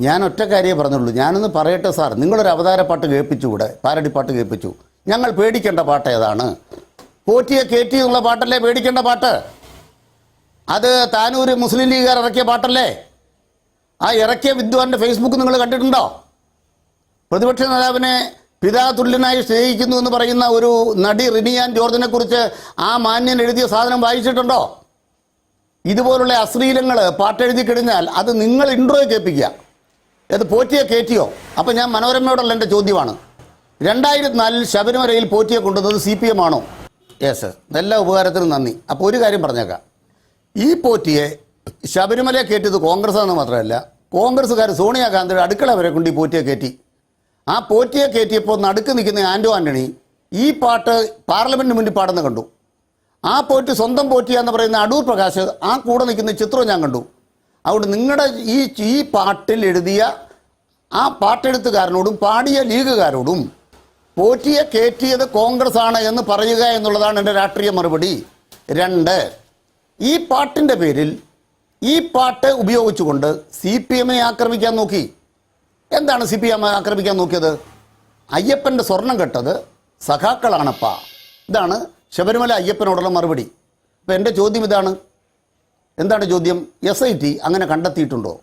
ഞാൻ ഒറ്റ കാര്യമേ പറഞ്ഞുള്ളൂ. ഞാനൊന്ന് പറയട്ടെ സാർ. നിങ്ങളൊരു അവതാര പാട്ട് കേൾപ്പിച്ചു ഇവിടെ പാരടി പാട്ട് കേൾപ്പിച്ചു. ഞങ്ങൾ പേടിക്കേണ്ട പാട്ട് ഏതാണ്? പോറ്റിയെ കയറ്റി എന്നുള്ള പാട്ടല്ലേ പേടിക്കേണ്ട പാട്ട്? അത് താനൂർ മുസ്ലിം ലീഗുകാർ ഇറക്കിയ പാട്ടല്ലേ? ആ ഇറക്കിയ വിദ്വാന്റെ ഫേസ്ബുക്ക് നിങ്ങൾ കണ്ടിട്ടുണ്ടോ? പ്രതിപക്ഷ നേതാവിനെ പിതാതുല്യനായി സ്നേഹിക്കുന്നു എന്ന് പറയുന്ന ഒരു നടി റിനിയാൻ ജോർജിനെ കുറിച്ച് ആ മാന്യൻ എഴുതിയ സാധനം വായിച്ചിട്ടുണ്ടോ? ഇതുപോലുള്ള അശ്ലീലങ്ങൾ പാട്ടെഴുതി കഴിഞ്ഞാൽ അത് നിങ്ങൾ ഇൻട്രോ കേൾപ്പിക്കുക. അത് പോറ്റിയെ കയറ്റിയോ അപ്പം ഞാൻ മനോരമയോടുള്ള എന്റെ ചോദ്യമാണ്. രണ്ടായിരത്തി നാലിൽ ശബരിമലയിൽ പോറ്റിയെ കൊണ്ടുവന്നത് സി പി എം ആണോ? യെസ് എല്ലാ ഉപകാരത്തിനും നന്ദി. അപ്പോൾ ഒരു കാര്യം പറഞ്ഞേക്കാം. ഈ പോറ്റിയെ ശബരിമലയെ കയറ്റിയത് കോൺഗ്രസ് ആണെന്ന് മാത്രമല്ല കോൺഗ്രസ്സുകാർ സോണിയാഗാന്ധിയുടെ അടുക്കള വരെ കൊണ്ട് ഈ പോറ്റിയെ കയറ്റി ആ പോറ്റിയെ കയറ്റിയപ്പോൾ നടുക്ക് നിൽക്കുന്ന ആൻഡോ ആന്റണി ഈ പാട്ട് പാർലമെന്റിന് മുന്നിൽ പാടുന്ന കണ്ടു. ആ പോറ്റി സ്വന്തം പോറ്റിയാന്ന് പറയുന്ന അടൂർ പ്രകാശ് ആ കൂടെ നിൽക്കുന്ന ചിത്രം ഞാൻ കണ്ടു. അതുകൊണ്ട് നിങ്ങളുടെ ഈ ഈ പാട്ടിൽ എഴുതിയ ആ പാട്ടെഴുത്തുകാരനോടും പാടിയ ലീഗുകാരോടും പോറ്റിയെ കയറ്റിയത് കോൺഗ്രസ് ആണ് എന്ന് പറയുക എന്നുള്ളതാണ് എന്റെ രാഷ്ട്രീയ മറുപടി. രണ്ട് ഈ പാട്ടിന്റെ പേരിൽ ഈ പാട്ട് ഉപയോഗിച്ചുകൊണ്ട് സി പി എമ്മിനെ ആക്രമിക്കാൻ നോക്കി. എന്താണ് സി പി എം ആക്രമിക്കാൻ നോക്കിയത്? അയ്യപ്പന്റെ സ്വർണം കെട്ടത് സഖാക്കളാണപ്പ. ഇതാണ് ശബരിമല അയ്യപ്പനോടുള്ള മറുപടി. അപ്പം എന്റെ ചോദ്യം ഇതാണ്. എന്താണ് ചോദ്യം? എസ് ഐ ടി അങ്ങനെ കണ്ടെത്തിയിട്ടുണ്ടോ?